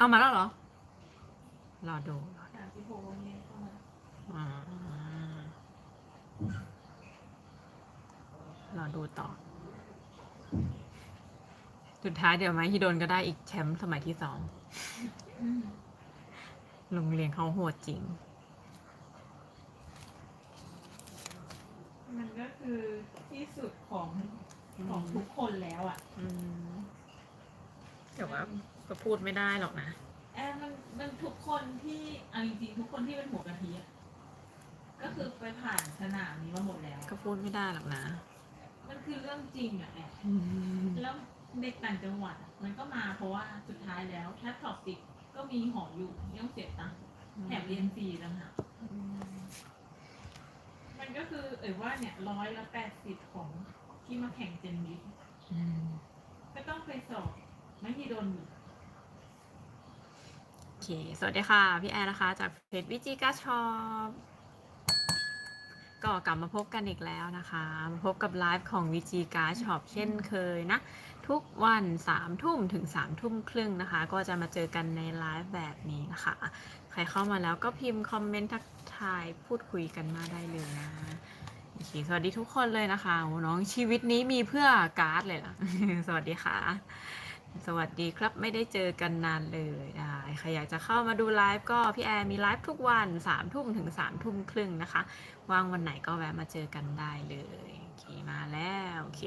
เอามาแล้วเหรอ รอดูรอดูสามสิบหกเนี่ยเข้ามาอ่ารอดูต่อ สุดท้ายเดี๋ยวไหมฮิโดนก็ได้อีกแชมป์สมัยที่สอง โรงเรียนเขาโหดจริง มันก็คือที่สุดของของทุกคนแล้วอะ อืมแต่ว่า ก็พูดไม่ได้หรอกนะแอนมันมันทุกคนที่เอาจริงๆทุกคนที่เป็นหัวกะทิอะก็คือไปผ่านสนามนี้มาหมดแล้ว ก็พูดไม่ได้หรอกนะมันคือเรื่องจริงอะแอนแล้วเด็กต่างจังหวัดอะมันก็มาเพราะว่าสุดท้ายแล้วถ้าสอบติดก็มีหออยู่ไม่ต้องเสียตังค์แถมเรียนฟรีต่างหากมันก็คือเอ่ยว่าเนี่ยร้อยละแปดสิบของที่มาแข่งเจนวิทอืมก็ต้องไปสอบไม่มีโดนอยู่โอเค สวัสดีค่ะ พี่แอร์นะคะ จากเพจวิจิกาชอปก็กลับมาพบกันอีกแล้วนะคะมาพบกับไลฟ์ของวิจิกาช็อปเช่นเคยนะ ทุกวัน3ามทุ่มถึง3ามทุ่มครึ่งนะคะ ก็จะมาเจอกันในไลฟ์แบบนี้นะคะ ใครเข้ามาแล้วก็พิมพ์คอมเมนต์ทักทายพูดคุยกันมาได้เลยนะโอเคสวัสดีทุกคนเลยนะคะน้องชีวิตนี้มีเพื่อการ์ดเลยเหรอสวัสดีค่ะ สวัสดีครับไม่ได้เจอกันนานเลยได้ใครอยากจะเข้ามาดูไลฟ์ก็พี่แอร์มีไลฟ์ทุกวัน3ามทุ่มถึง3ามทุ่มครึ่งนะคะว่างวันไหนก็แวะมาเจอกันได้เลยโอเคมาแล้วโอเค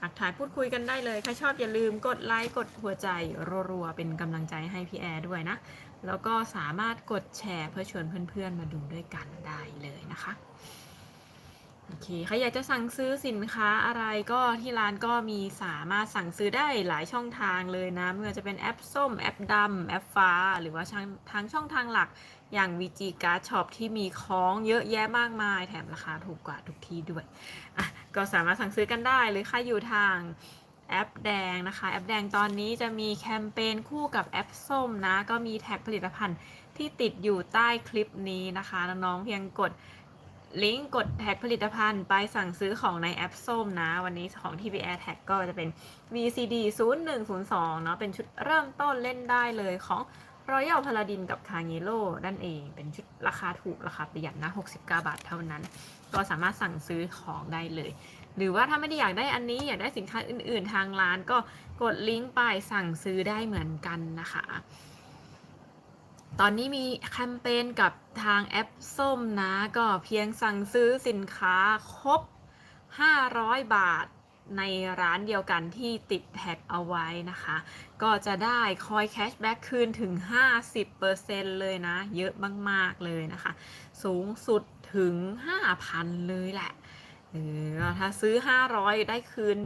ทักทายพูดคุยกันได้เลยใครชอบอย่าลืมกดไลค์กดหัวใจรัวๆเป็นกำลังใจให้พี่แอร์ด้วยนะ แล้วก็สามารถกดแชร์เพื่อชวนเพื่อนๆมาดูด้วยกันได้เลยนะคะ โอเคใครอยากจะสั่งซื้อสินค้าอะไรก็ที่ร้านก็มีสามารถสั่งซื้อได้หลายช่องทางเลยนะไม่ว่าจะเป็นแอปส้ม แอปดำแอปฟ้า หรือว่าทางทางช่องทางหลักอย่าง VG Card Shop ที่มีของเยอะแยะมากมาย แถมราคาถูกกว่าทุกที่ด้วยอะก็สามารถสั่งซื้อกันได้หรือใครอยู่ทางแอปแดงนะคะ แอปแดงตอนนี้จะมีแคมเปญคู่กับแอปส้มนะ ก็มีแท็กผลิตภัณฑ์ที่ติดอยู่ใต้คลิปนี้นะคะ น้องๆเพียงกด ลิงก์กดแท็กผลิตภัณฑ์ไปสั่งซื้อของในแอปส้มนะ วันนี้ของ TBR Tag ก็จะเป็น VCD 0102เนาะเป็นชุดเริ่มต้นเล่นได้เลยของ Royal Paladin กับ c a r n e l o นั่นเอง เป็นชุดราคาถูก ราคาประหยัดนะ 69 บาทเท่านั้น ก็สามารถสั่งซื้อของได้เลย หรือว่าถ้าไม่ได้อยากได้อันนี้ อยากได้สินค้าอื่น ๆ ทางร้านก็กดลิงก์ไปสั่งซื้อได้เหมือนกันนะคะ ตอนนี้มีแคมเปญกับทางแอปส้มนะ ก็เพียงสั่งซื้อสินค้าครบ 500 บาทในร้านเดียวกันที่ติดแท็กเอาไว้นะคะ ก็จะได้คอยแคชแบ็กคืนถึง 50%เลยนะ เยอะมาก ๆ เลยนะคะ สูงสุดถึง 5,000 เลยแหละเออถ้าซื้อ 500 ได้คืน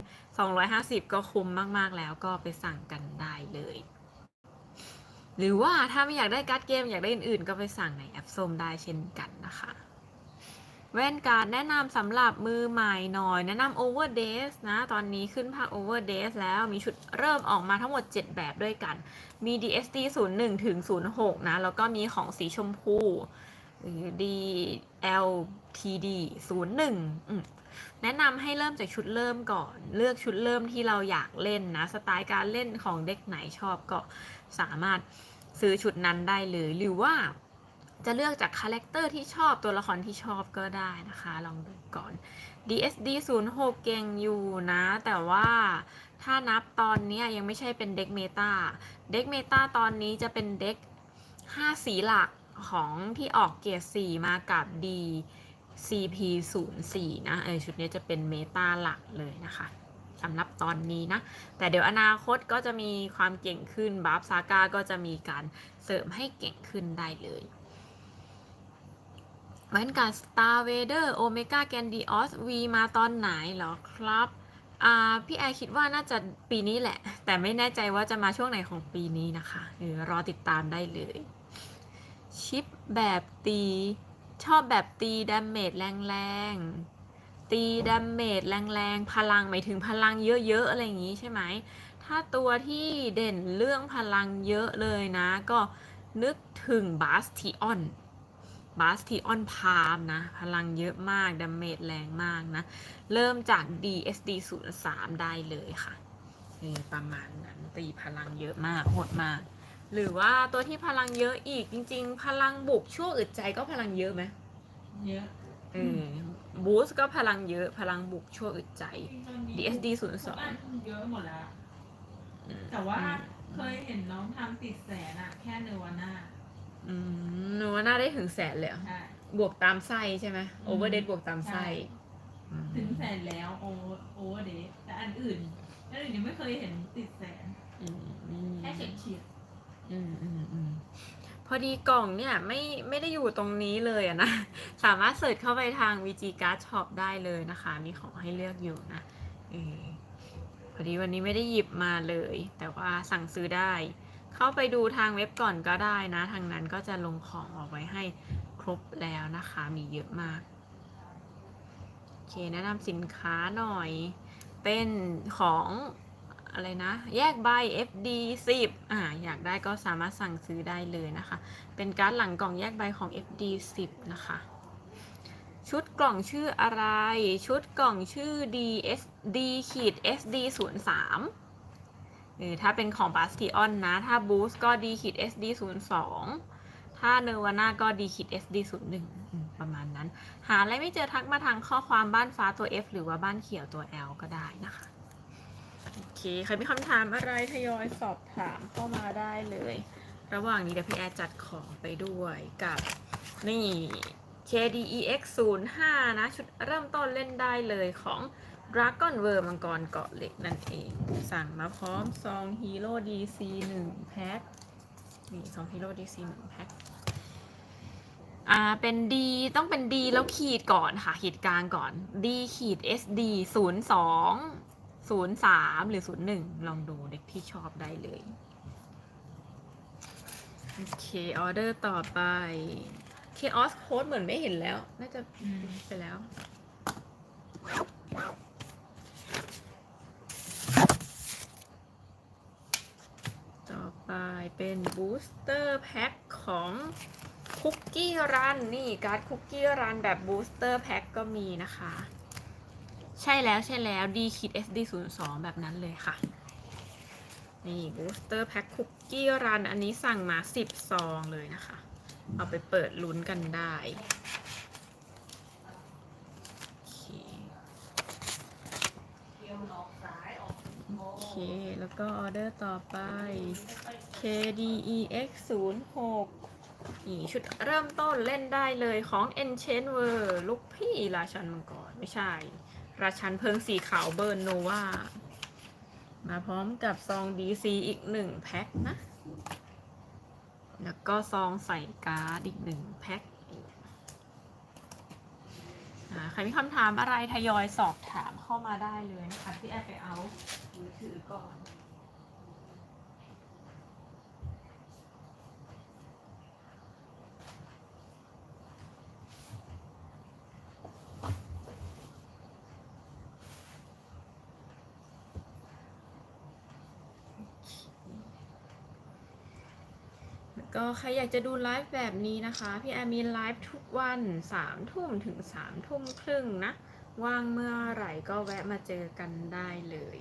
250 ก็คุ้มมาก ๆ แล้วก็ไปสั่งกันได้เลย หรือว่าถ้าไม่อยากได้การ์ดเกมอยากได้อื่นๆ ก็ไปสั่งในแอปส้มได้เช่นกันนะคะ แว่นการ์ดแนะนำสำหรับมือใหม่หน่อย แนะนำ Over Days นะ ตอนนี้ขึ้นภาค Over Days แล้วมีชุดเริ่มออกมาทั้งหมด 7 แบบด้วยกัน มี DSD 01ถึง06 นะ แล้วก็มีของสีชมพูหรือ DLTD 01อืมแนะนำให้เริ่มจากชุดเริ่มก่อน เลือกชุดเริ่มที่เราอยากเล่นนะ สไตล์การเล่นของเด็กไหนชอบก็สามารถ ซื้อชุดนั้นได้เลย หรือว่าจะเลือกจากคาแรคเตอร์ที่ชอบตัวละครที่ชอบก็ได้นะคะ ลองดูก่อน DSD 0 6เก่งอยู่นะ แต่ว่าถ้านับตอนนี้ยยังไม่ใช่เป็นเด็กเมตาเด็กเมตาตอนนี้จะเป็นเด็ก 5 สีหลักของที่ออกเกียร์4มากับ D CP 0 4นะ เออชุดนี้จะเป็นเมตาหลักเลยนะคะ สำหรับตอนนี้นะ แต่เดี๋ยวอนาคตก็จะมีความเก่งขึ้นบัฟซาก้าก็จะมีการเสริมให้เก่งขึ้นได้เลยเหมือนกับ Star Vader Omega Grandios V มาตอนไหนเหรอครับพี่แอร์คิดว่าน่าจะปีนี้แหละ แต่ไม่แน่ใจว่าจะมาช่วงไหนของปีนี้นะคะเออรอติดตามได้เลย ชิปแบบตี ชอบแบบตีดาเมจแรงๆ ตีดาเมจแรงๆ พลังหมายถึงพลังเยอะๆ อะไรอย่างนี้ใช่ไหม ถ้าตัวที่เด่นเรื่องพลังเยอะเลยนะ ก็นึกถึงบาสติออนบาสติออนพามนะ พลังเยอะมากดาเมจแรงมากนะ เริ่มจาก DSD 0 3ได้เลยค่ะนี่ประมาณนั้นตีพลังเยอะมากโหดมาก หรือว่าตัวที่พลังเยอะอีกจริง ๆ พลังบุกช่วงอึดใจก็พลังเยอะไหมเยอะเออ บูสก็พลังเยอะพลังบุกช่วงอึดใจจริงๆตอนนี้ DSD 0ทุกอัน2เยอะหมดแล้ว แต่ว่าเคยเห็นน้องทำติดแสนอะแค่เนวาน่าอืมหนูว่าน่าได้ถึงแสนเลยเหรอใช่บวกตามไส้ใช่ไหมโอเวอร์เดบวกตามไส้ใช่อืมถึงแสนแล้วโอโอเวอร์เดย์แต่อันอื่นอันอื่นยังไม่เคยเห็นติดแสนอืมอืมแค่เฉียดเฉียดอืมอืมอืม พอดีกล่องเนี่ยไม่ไม่ได้อยู่ตรงนี้เลยอะนะ สามารถเสิร์ชเข้าไปทาง VG Card Shop ได้เลยนะคะ มีของให้เลือกอยู่นะอพอดีวันนี้ไม่ได้หยิบมาเลย แต่ว่าสั่งซื้อได้ เข้าไปดูทางเว็บก่อนก็ได้นะ ทางนั้นก็จะลงของออกไว้ให้ครบแล้วนะคะ มีเยอะมากโอเคแนะนำสินค้าหน่อย เป็นของ อะไรนะ แยกใบ FD 10อ่าอยากได้ก็สามารถสั่งซื้อได้เลยนะคะ เป็นการ์ดหลังกล่องแยกใบของ FD 10นะคะ ชุดกล่องชื่ออะไร ชุดกล่องชื่อ DSD ขีด SD 0 3เออถ้าเป็นของ Bastion นะ ถ้า Boost ก็ D ขีด SD 0 2 ถ้า Nirvana ก็ D ขีด SD 0 1ประมาณนั้น หาอะไรไม่เจอทักมาทางข้อความบ้านฟ้าตัว F หรือว่าบ้านเขียวตัว L ก็ได้นะคะ โอเคใครมีคำถามอะไรทยอยสอบถามเข้ามาได้เลย ระหว่างนี้เดี๋ยวพี่แอร์จัดของไปด้วยกับนี่ KDEX 05นะ ชุดเริ่มต้นเล่นได้เลยของ Dragon w o r มังกรเกาะเหล็กนั่นเอง สั่งมาพร้อมซอง Hero DC 1แพ็คนี่ซอง Hero DC 1แพ็คอ่าเป็น D ต้องเป็น D แล้วขีดก่อนค่ะ ขีดกลางก่อน D ขีด SD 0 2 0 3หรือ0 1ลองดูเด็กที่ชอบได้เลย โอเค ออเดอร์ต่อไป Chaos Code เหมือนไม่เห็นแล้ว น่าจะไปแล้วต่อไปเป็น Booster Pack ของคุกกี้รันนี่การ์ดคุกกี้รันแบบ Booster Pack ก็มีนะคะ ใช่แล้วใช่แล้ว D ขีด SD 0 2แบบนั้นเลยค่ะ นี่ Booster Pack คุกกี้รันอันนี้สั่งมา 10 ซองเลยนะคะ เอาไปเปิดลุ้นกันได้โอเคโอเค แล้วก็ออเดอร์ต่อไป KDEX 0 6นี่ชุดเริ่มต้นเล่นได้เลยของ Enchant World ลูกพี่ราชันมังกร ไม่ใช่ ราชันเพิงสีขาวเบิร์นโนวามาพร้อมกับซอง DC อีกหนึ่งแพ็คนะ แล้วก็ซองใส่การ์ดอีกหนึ่งแพ็คใครมีคำถามอะไรทยอยสอบถามเข้ามาได้เลยนะคะพี่แอร์ไปเอามือถือก่อน ใครอยากจะดูไลฟ์แบบนี้นะคะ พี่แอร์มีไลฟ์ทุกวันสามทุ่มถึงสามทุ่มครึ่งนะว่างเมื่อไหร่ก็แวะมาเจอกันได้เลย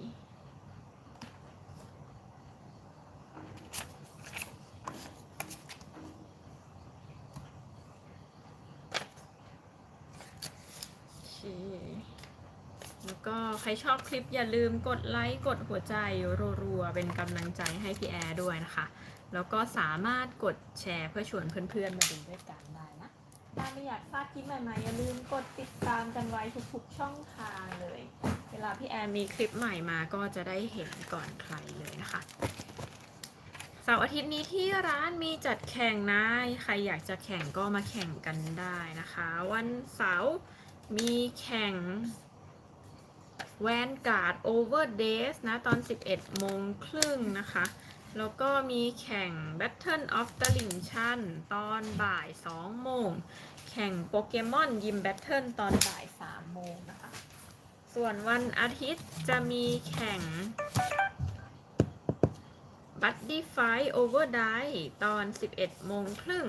แล้วก็ใครชอบคลิปอย่าลืมกดไลค์ กดหัวใจรัวๆ เป็นกำลังใจให้พี่แอร์ด้วยนะคะ แล้วก็สามารถกดแชร์เพื่อชวนเพื่อนๆมาดูด้วยกันได้นะถ้าไม่อยากพลาดคลิปใหม่ๆ อย่าลืมกดติดตามกันไว้ทุกๆช่องทางเลย เวลาพี่แอร์มีคลิปใหม่มาก็จะได้เห็นก่อนใครเลยนะคะเสาร์อาทิตย์นี้ที่ร้านมีจัดแข่งนะ ใครอยากจะแข่งก็มาแข่งกันได้นะคะ วันเสาร์มีแข่งแวนการ์ดโอเวอร์เดสนะ ตอน 11โมงครึ่งนะคะ แล้วก็มีแข่ง Battle of the l i n c h a n ตอนบ่าย 2 โมง แข่งโปเกมอนยิมแบทเทิลตอนบ่าย 3 โมงนะคะ ส่วนวันอาทิตย์จะมีแข่ง Buddy Fight Over Die ตอน 11 โมงครึ่ง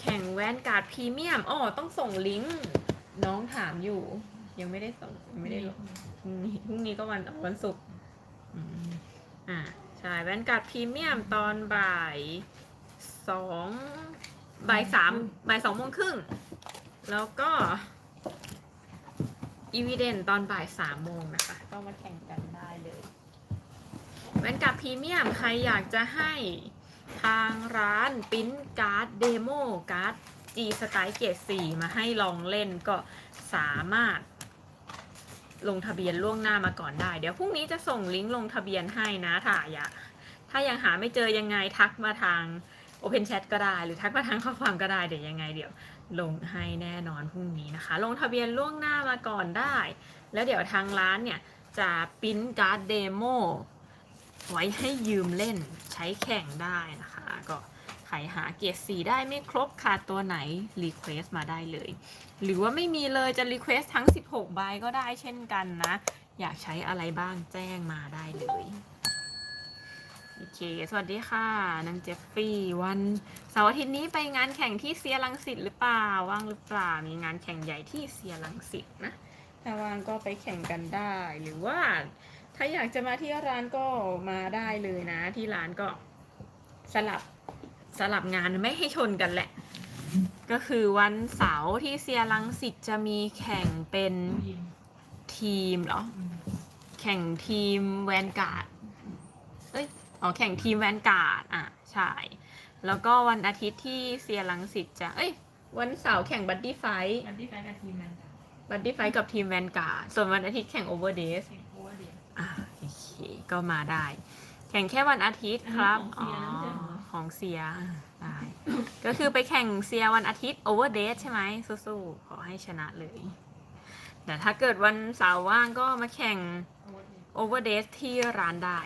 แข่งแวนการ์ดพรีเมียมอ๋อต้องส่งลิงก์น้องถามอยู่ ยังไม่ได้ส่งยังไม่ได้ลงพรุ่งนี้ก็วันวันศุกร์ อืมอ่าชช่แวนการ์ดพรีเมียมตอนบ่ายสองบ่ายสามบ่ายสองโมงครึ่งแล้วก็อีวีเดนตอนบ่ายสามโมงนะคะ ก็มาแข่งกันได้เลยแวนการ์ดพรีเมียมใครอยากจะให้ทางร้านปริ้นการ์ดเดโมการ์ด G สไตล์เกรด4มาให้ลองเล่นก็สามารถ ลงทะเบียนล่วงหน้ามาก่อนได้ เดี๋ยวพรุ่งนี้จะส่งลิงก์ลงทะเบียนให้นะถ้าอยากถ้ายังหาไม่เจอยังไงทักมาทาง Open Chat ก็ได้หรือทักมาทางข้อความก็ได้เดี๋ยวยังไงเดี๋ยวลงให้แน่นอนพรุ่งนี้นะคะ ลงทะเบียนล่วงหน้ามาก่อนได้ แล้วเดี๋ยวทางร้านเนี่ยจะปิ้นการ์ดเดโมไว้ให้ยืมเล่นใช้แข่งได้นะคะ ก็ใครหาเกียรติสีได้ไม่ครบขาดตัวไหนรีเควสมาได้เลย หรือว่าไม่มีเลยจะรีเควสทั้ง 16 ใบก็ได้เช่นกันนะ อยากใช้อะไรบ้างแจ้งมาได้เลยโอเค สวัสดีค่ะนางเจฟฟี่วันเสาร์อาทิตย์นี้ไปงานแข่งที่เซียรังสิตหรือเปล่าว่างหรือเปล่ามีงานแข่งใหญ่ที่เซียรังสิตนะถ้าว่างก็ไปแข่งกันได้ หรือว่า ถ้าอยากจะมาที่ร้านก็มาได้เลยนะ ที่ร้านก็สลับสลับงานไม่ให้ชนกันแหละ ก็คือวันเสาร์ที่เซียรังสิตจะมีแข่งเป็นยินทีมเหรอ แข่งทีมแวนการ์ดเอ้ยอ๋อแข่งทีมแวนการ์ดอะใช่ แล้วก็วันอาทิตย์ที่เซียรังสิตจะ เอ้ย วันเสาร์แข่งบัดดี้ไฟท์กันที่แฟนกับทีมแมนกับบัดดี้ไฟท์กับทีมแวนการ์ดส่วนวันอาทิตย์แข่งโอเวอร์เดสเซงโอเวอร์เดียอ่าโอเคก็มาได้ แข่งแค่วันอาทิตย์ครับอันนี้ของเซียนะไม่ใช่เหรอของเซีย ได้ก็คือไปแข่งเซียวันอาทิตย์โอเวอร์เดสใช่ไหมสู้ๆขอให้ชนะเลย แต่ถ้าเกิดวันเสาร์ว่างก็มาแข่งโอเวอร์เดียโอเวอร์เดสที่ร้านได้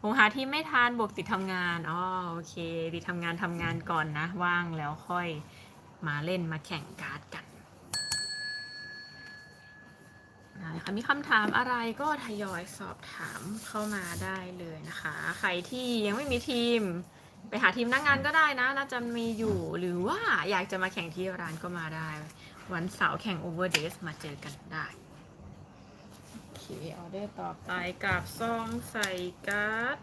ผมหาที่ไม่ทานบวกติดทำงานอ๋อโอเคติดทำงานทำงานก่อนนะ ว่างแล้วค่อยมาเล่นมาแข่งการ์ดกันนะคะมีคำถามอะไรก็ทยอยสอบถามเข้ามาได้เลยนะคะ ใครที่ยังไม่มีทีม ไปหาทีมนั่งงานก็ได้นะน่าจะมีอยู่หรือว่าอยากจะมาแข่งที่ร้านก็มาได้ วันเสาร์แข่ง Over Days มาเจอกันได้โอเคออเดอร์ต่อไปกับซองใส่การ์ด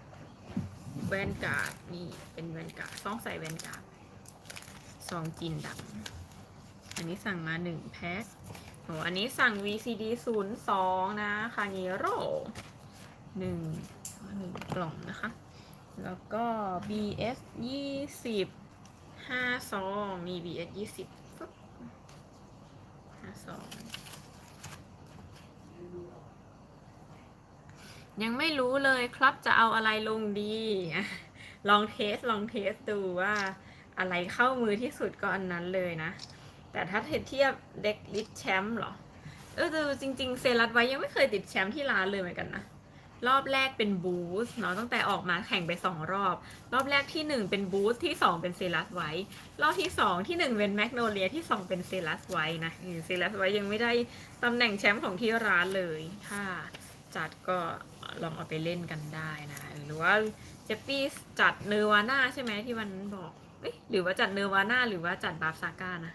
แวนการ์ดนี่เป็นแวนการ์ดซองใส่แวนการ์ดซองจีนดำอันนี้สั่งมาหนึ่งแพ็คโอ้อันนี้สั่ง VCD 0 2 นะคาเนโร่หนึ่งหนึ่งกล่องนะคะ แล้วก็ BS 20 5ซองมี BS 20ปึ๊บ5ซองยังไม่รู้เลยครับจะเอาอะไรลงดี ลองเทสลองเทสดูว่าอะไรเข้ามือที่สุดก็อันนั้นเลยนะ แต่ถ้าเทียบเด็กลิทแชมป์เหรอ เออดูจริงๆ เซรัตไว้ยังไม่เคยติดแชมป์ที่ร้านเลยเหมือนกันนะ รอบแรกเป็นบูส์เนาะตั้งแต่ออกมาแข่งไปสองรอบ รอบแรกที่หนึ่งเป็นบูส์ที่สองเป็นเซรัสไว้รอบที่สองที่หนึ่งเป็นแมกโนเลียที่สองเป็นเซรัสไว้นะอืมเซรัสไว้ยังไม่ได้ตำแหน่งแชมป์ของที่ร้านเลยถ้าจัดก็ลองเอาไปเล่นกันได้นะหรือว่าเจปปี้จัดเนวาน่าใช่ไหมที่วันนั้นบอกเอ้ยหรือว่าจัดเนวาน่าหรือว่าจัดบาร์ซาก้านะ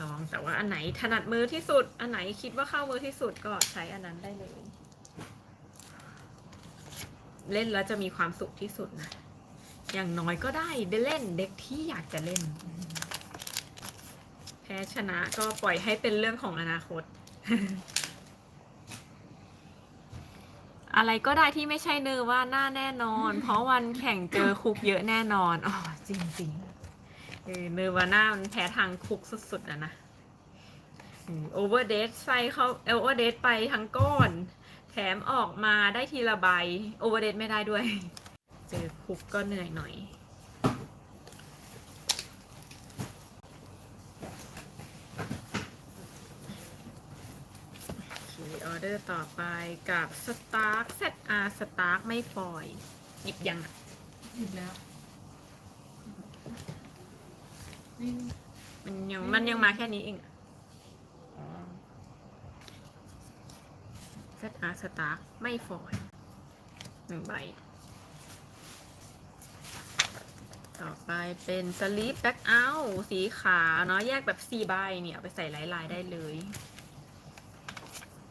ลองแต่ว่าอันไหนถนัดมือที่สุด อันไหนคิดว่าเข้ามือที่สุดก็ใช้อันนั้นได้เลย เล่นแล้วจะมีความสุขที่สุดนะอย่างน้อยก็ได้ได้เล่นเด็กที่อยากจะเล่น แพ้ชนะก็ปล่อยให้เป็นเรื่องของอนาคต อะไรก็ได้ที่ไม่ใช่เนอว่าหน้าแน่นอน เพราะวันแข่งเจอคุกเยอะแน่นอนอ๋อจริงๆ เออเนวาน้ามันแพ้ทางคุกสุดๆอะนะโอเวอร์เดทใส่เขาเอเวอร์เดทไปทั้งก้อน แถมออกมาได้ทีละใบโอเวอร์เดทไม่ได้ด้วย เจอคุกก็เหนื่อยหน่อยออเดอร์ต่อไปกับสตาร์ ZR สตาร์ไม่ฟอย หยิบยังหยุดแล้วนี่ มันยังมันยังมาแค่นี้เองอะอ๋อ ZR สตาร์ไม่ฟอยล์หนึ่งใบ ต่อไปเป็นสลีปแบ็กเอาสีขาวเนาะแยกแบบสี่ใบเนี่ยเอาไปใส่ลายๆได้เลย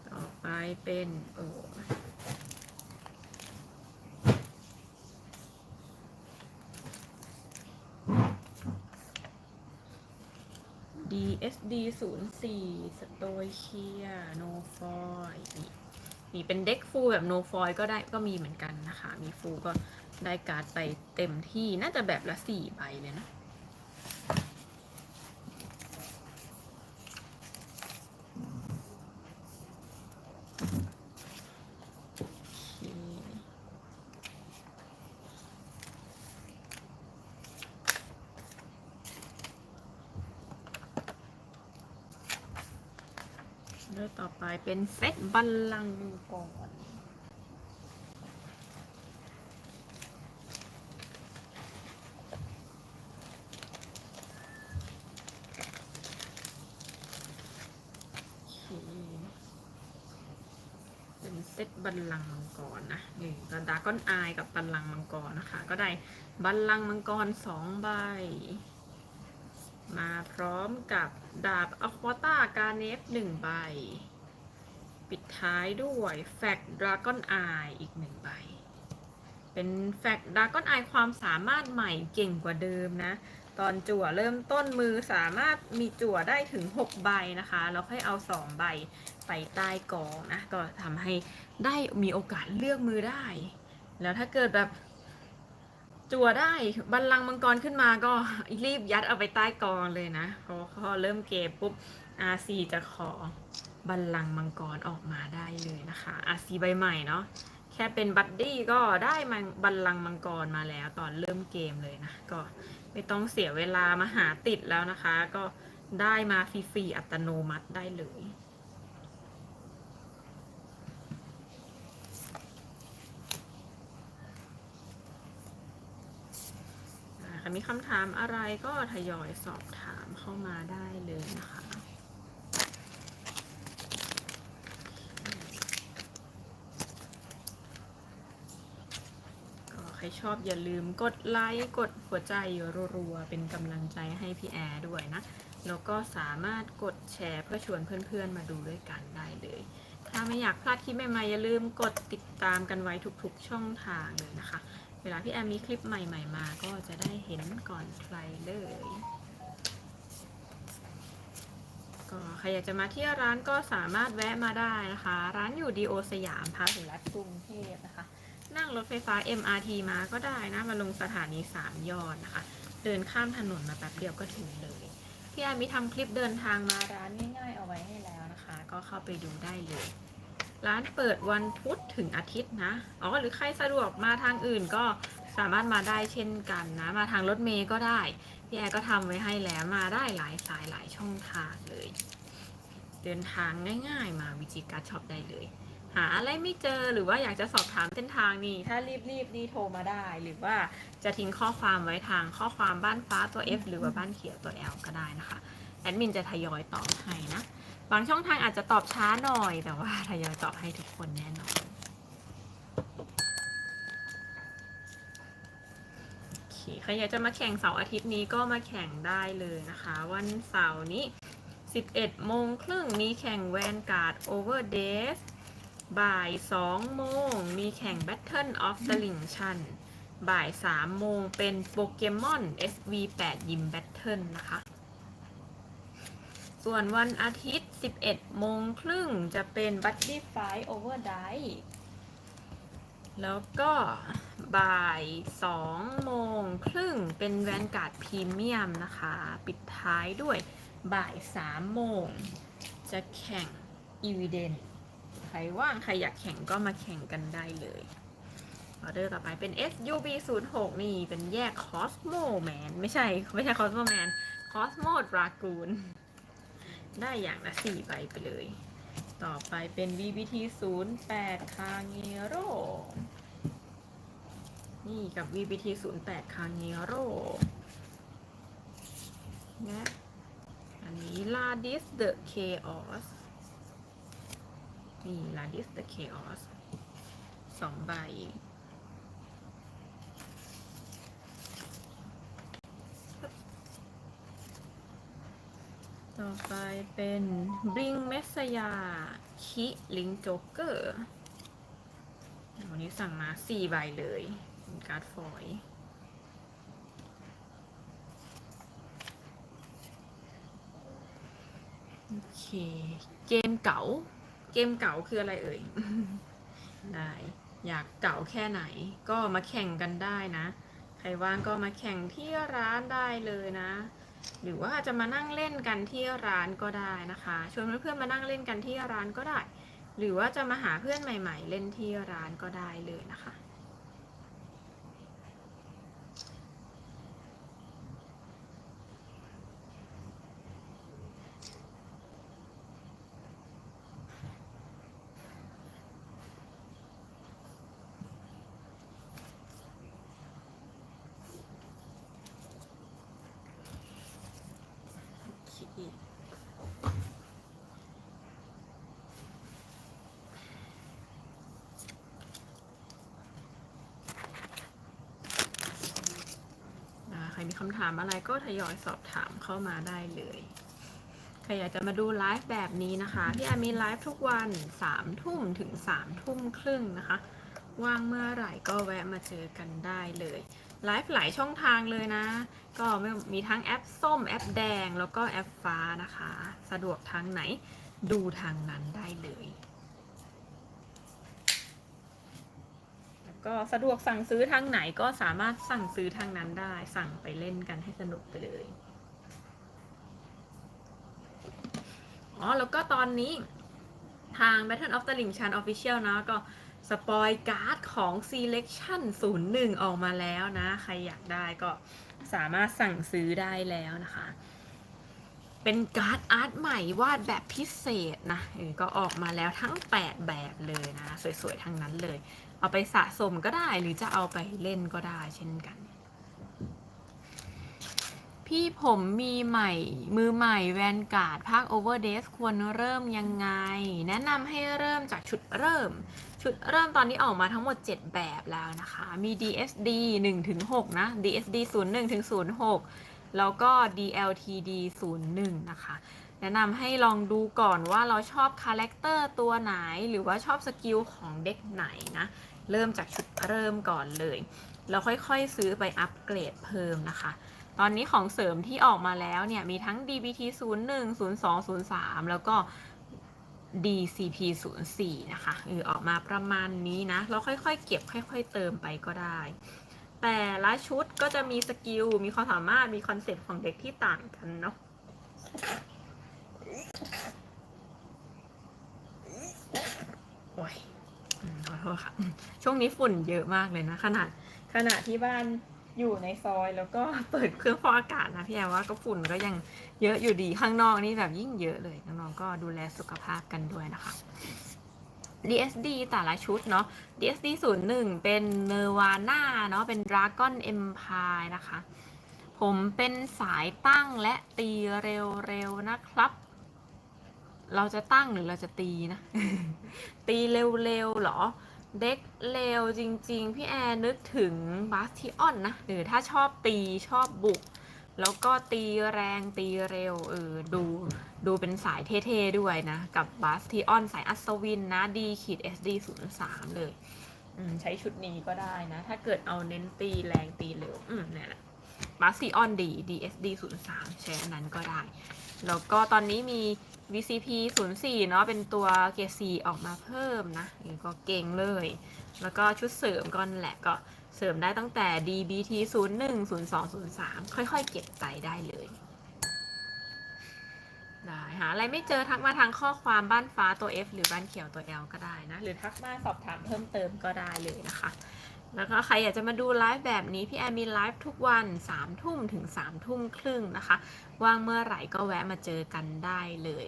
ต่อไปเป็น โอ้ ESD 0 4สโตยเคียโนฟอยนี่นี่เป็นเด็กฟูแบบโนฟอยก็ได้ก็มีเหมือนกันนะคะ มีฟูก็ได้การ์ดไปเต็มที่น่าจะแบบละสี่ใบเลยนะ โอเคเลือกต่อไป เป็นเซตบัลลังก์มังกรโอเคเป็นเซตบัลลังมังกรนะนี่ก็ดาก้อนอายกับบัลลังมังกรนะคะ ก็ได้บัลลังมังกรสองใบ มาพร้อมกับดาบอควาตาการเนฟหนึ่งใบ ท้ายด้วยแฟกดราก้อนไออีกหนึ่งใบ เป็นแฟกดราก้อนไอความสามารถใหม่เก่งกว่าเดิมนะ ตอนจั่วเริ่มต้นมือสามารถมีจั่วได้ถึง 6 ใบนะคะ แล้วค่อยเอา 2 ใบไปใต้กองนะ ก็ทำให้ได้มีโอกาสเลือกมือได้ แล้วถ้าเกิดแบบจั่วได้บัลลังก์มังกรขึ้นมาก็รีบยัดเอาไปใต้กองเลยนะพอเริ่มเกมปุ๊บ RC จะขอ บัลลังก์มังกรออกมาได้เลยนะคะ RC ใบใหม่เนาะแค่เป็นบัดดี้ก็ได้มังบัลลังก์มังกรมาแล้วตอนเริ่มเกมเลยนะก็ไม่ต้องเสียเวลามาหาติดแล้วนะคะ ก็ได้มาฟรีๆอัตโนมัติได้เลยใครมีคำถามอะไรก็ทยอยสอบถามเข้ามาได้เลยนะคะ ก็ ใครชอบอย่าลืมกดไลค์กดหัวใจรัวๆเป็นกำลังใจให้พี่แอร์ด้วยนะแล้วก็สามารถกดแชร์เพื่อชวนเพื่อนๆมาดูด้วยกันได้เลย ถ้าไม่อยากพลาดคลิปใหม่ๆอย่าลืมกดติดตามกันไว้ทุกๆช่องทางเลยนะคะ เวลาพี่แอมมีคลิปใหม่ๆมาก็จะได้เห็นก่อนใครเลยก็ใครอยากจะมาที่ร้านก็สามารถแวะมาได้นะคะ ร้านอยู่ดีโอสยามพาหุรัตกรุงเทพนะคะ นั่งรถไฟฟ้า MRT มาก็ได้นะ มาลงสถานีสามยอดนะคะ เดินข้ามถนนมาแป๊บเดียวก็ถึงเลย พี่แอมมีทำคลิปเดินทางมาร้านง่ายๆเอาไว้ให้แล้วนะคะ ก็เข้าไปดูได้เลย ร้านเปิดวันพุธถึงอาทิตย์นะ อ๋อ หรือใครสะดวกมาทางอื่นก็สามารถมาได้เช่นกันนะ มาทางรถเมย์ก็ได้ พี่แอก็ทำไว้ให้แล้วมาได้หลายสายหลายช่องทางเลย เดินทางง่าย ๆ มาวิจิ การช็อปได้เลย หาอะไรไม่เจอหรือว่าอยากจะสอบถามเส้นทางนี่ถ้ารีบๆนี่โทรมาได้ หรือว่าจะทิ้งข้อความไว้ทางข้อความบ้านฟ้าตัว F หรือว่าบ้านเขียวตัว L ก็ได้นะคะแอดมินจะทยอยตอบให้นะ บางช่องทางอาจจะตอบช้าหน่อย แต่ว่าทยอยตอบให้ทุกคนแน่นอนใครอยากจะมาแข่งเสาร์อาทิตย์นี้ก็มาแข่งได้เลยนะคะ วันเสาร์นี้ 11โมงครึ่งมีแข่งแวนการ์ดโอเวอร์เดสบ่าย2โมงมีแข่ง Battle of the l i n c h a n บ่าย3โมงเป็นโปเกมอน SV8 ยิม Battle นะคะ ส่วนวันอาทิตย์ 11โมงครึ่งจะเป็น Buddy Fight Over Die แล้วก็บ่าย2โมงครึ่งเป็นแวนการ์ดพรีเมียมนะคะ ปิดท้ายด้วย บ่าย3โมง จะแข่ง e v i d e n ใครว่าง ใครอยากแข่งก็มาแข่งกันได้เลยออเดอร์ต่อไปเป็น SUB 0 6นี่เป็นแยก Cosmo Man ไม่ใช่ ไม่ใช่ Cosmo Man Cosmo Dragoon ได้อย่างละ4ใบไปเลย ต่อไปเป็น VBT 0 8 c a n g e r o นี่กับ VBT 0 8 c a n g e r o และ อันนี้ Ladis the Chaos นี่ Ladis the Chaos สองใบ ต่อไปเป็น Bring m e s s a y a คิลิงโจ๊กเกอร์วันนี้สั่งมาสี่ใบเลยเป็นการ์ดฟอยล์ โอ เค เกมเก๋าเกมเก๋าคืออะไรเอ่ย ได้ อยากเก๋าแค่ไหน ก็มาแข่งกันได้นะ ใครว่างก็มาแข่งที่ร้านได้เลยนะ หรือว่าจะมานั่งเล่นกันที่ร้านก็ได้นะคะ ชวนเพื่อนๆมานั่งเล่นกันที่ร้านก็ได้ หรือว่าจะมาหาเพื่อนใหม่ ๆ เล่นที่ร้านก็ได้เลยนะคะ โอเคนะคะใครมีคำถามอะไรก็ทยอยสอบถามเข้ามาได้เลยใครอยากจะมาดูไลฟ์แบบนี้นะคะพี่อามีไลฟ์ทุกวัน3ทุ่มถึง3ทุ่มครึ่งนะคะ ว่างเมื่อไหร่ก็แวะมาเจอกันได้เลย ไลฟ์หลายช่องทางเลยนะ ก็ม่มีทั้งแอปส้มแอปแดงแล้วก็แอปฟ้านะคะ สะดวกทางไหนดูทางนั้นได้เลย แล้วก็สะดวกสั่งซื้อทางไหนก็สามารถสั่งซื้อทางนั้นได้ สั่งไปเล่นกันให้สนุกไปเลยอ๋อแล้วก็ตอนนี้ทาง Battle of the Ring Chan Official นะก็ สปอยการ์ดของ Selection 01 ออกมาแล้วนะ ใครอยากได้ก็สามารถสั่งซื้อได้แล้วนะคะ เป็นการ์ดอาร์ตใหม่วาดแบบพิเศษนะก็ออกมาแล้วทั้ง 8 แบบเลยนะ สวยๆ ทั้งนั้นเลย เอาไปสะสมก็ได้หรือจะเอาไปเล่นก็ได้เช่นกัน พี่ผมมีใหม่มือใหม่แวนการ์ดภาค Overdress ควรเริ่มยังไง แนะนำให้เริ่มจากชุดเริ่ม ชุดเริ่มตอนนี้ออกมาทั้งหมด 7 แบบแล้วนะคะ มี DSD 1-6 นะ DSD 01-06 แล้วก็ DLTD 01 นะคะ แนะนำให้ลองดูก่อนว่าเราชอบคาแรคเตอร์ตัวไหน หรือว่าชอบสกิลของเด็กไหนนะ เริ่มจากชุดเริ่มก่อนเลย แล้วค่อยๆซื้อไปอัปเกรดเพิ่มนะคะ ตอนนี้ของเสริมที่ออกมาแล้วเนี่ยมีทั้ง DBT 01 02 03 แล้วก็ DCP 04นะคะเออออกมาประมาณนี้นะ เราค่อยๆ เก็บค่อย ๆ เติมไปก็ได้ แต่ละชุดก็จะมีสกิล มีความสามารถ มีคอนเซ็ปต์ของเด็กที่ต่างกันเนาะโอ้ยขอโทษค่ะ ช่วงนี้ฝุ่นเยอะมากเลยนะ ขนาดขณะที่บ้าน อยู่ในซอยแล้วก็เปิดเครื่องฟอกอากาศนะพี่แอร์ว่าก็ฝุ่นก็ยังเยอะอยู่ดีข้างนอกนี่แบบยิ่งเยอะเลยน้องๆก็ดูแลสุขภาพกันด้วยนะคะ DSD แต่ละชุดเนาะ DSD 01 เป็นเนวาน่าเนาะเป็น Dragon Empire นะคะ ผมเป็นสายตั้งและตีเร็วๆนะครับ เราจะตั้งหรือเราจะตีนะ ตีเร็วๆหรอ เด็กเร็วจริงๆ พี่แอร์นึกถึงบาสติออนนะหรือถ้าชอบตีชอบบุก แล้วก็ตีแรงตีเร็วเออดูดูเป็นสายเท่ๆด้วยนะ กับบาสติออนสายอัศวินนะดีขีด SD 0 3เลยอืมใช้ชุดนี้ก็ได้นะ ถ้าเกิดเอาเน้นตีแรงตีเร็วอืมเนี่ยแหละบาสติออนดี DSD 0 3ใช้อันนั้นก็ได้ แล้วก็ตอนนี้มี VCP 04เนาะเป็นตัวเกียร์ C ออกมาเพิ่มนะนี่ก็เก่งเลย แล้วก็ชุดเสริมก็นั่นแหละก็เสริมได้ตั้งแต่ DBT 01 02 03 ค่อยๆ เก็บไปได้เลยได้หาอะไรไม่เจอทักมาทางข้อความบ้านฟ้าตัว F หรือบ้านเขียวตัว L ก็ได้นะ หรือทักมาสอบถามเพิ่มเติมก็ได้เลยนะคะ แล้วก็ใครอยากจะมาดูไลฟ์แบบนี้ พี่แอมมีไลฟ์ทุกวัน3ทุ่มถึง3ทุ่มครึ่งนะคะ ว่างเมื่อไหร่ก็แวะมาเจอกันได้เลย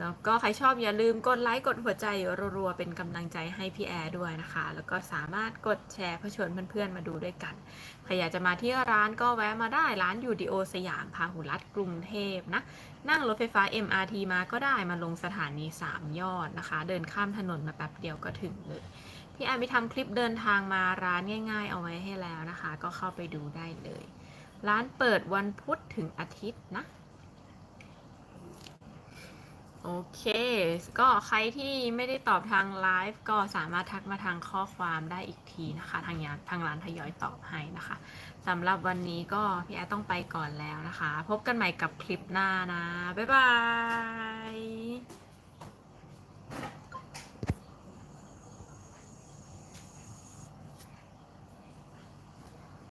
แล้วก็ใครชอบอย่าลืมกดไลค์กดหัวใจรัวๆเป็นกำลังใจให้พี่แอร์ด้วยนะคะ แล้วก็สามารถกดแชร์เพื่อชวนเพื่อนๆมาดูด้วยกัน ใครอยากจะมาที่ร้านก็แวะมาได้ร้านยูดีโอสยามพาหุรัตกรุงเทพนะ นั่งรถไฟฟ้า MRT มาก็ได้มาลงสถานี 3 ยอดนะคะ เดินข้ามถนนมาแป๊บเดียวก็ถึงเลย พี่แอมไปทำคลิปเดินทางมาร้านง่าย ๆ เอาไว้ให้แล้วนะคะ ก็เข้าไปดูได้เลย ร้านเปิดวันพุธถึงอาทิตย์นะ โอเค ก็ใครที่ไม่ได้ตอบทางไลฟ์ก็สามารถทักมาทางข้อความได้อีกทีนะคะ ทางยานทางร้านทยอยตอบให้นะคะสำหรับวันนี้ก็พี่แอต้องไปก่อนแล้วนะคะ พบกันใหม่กับคลิปหน้านะ บ๊ายบาย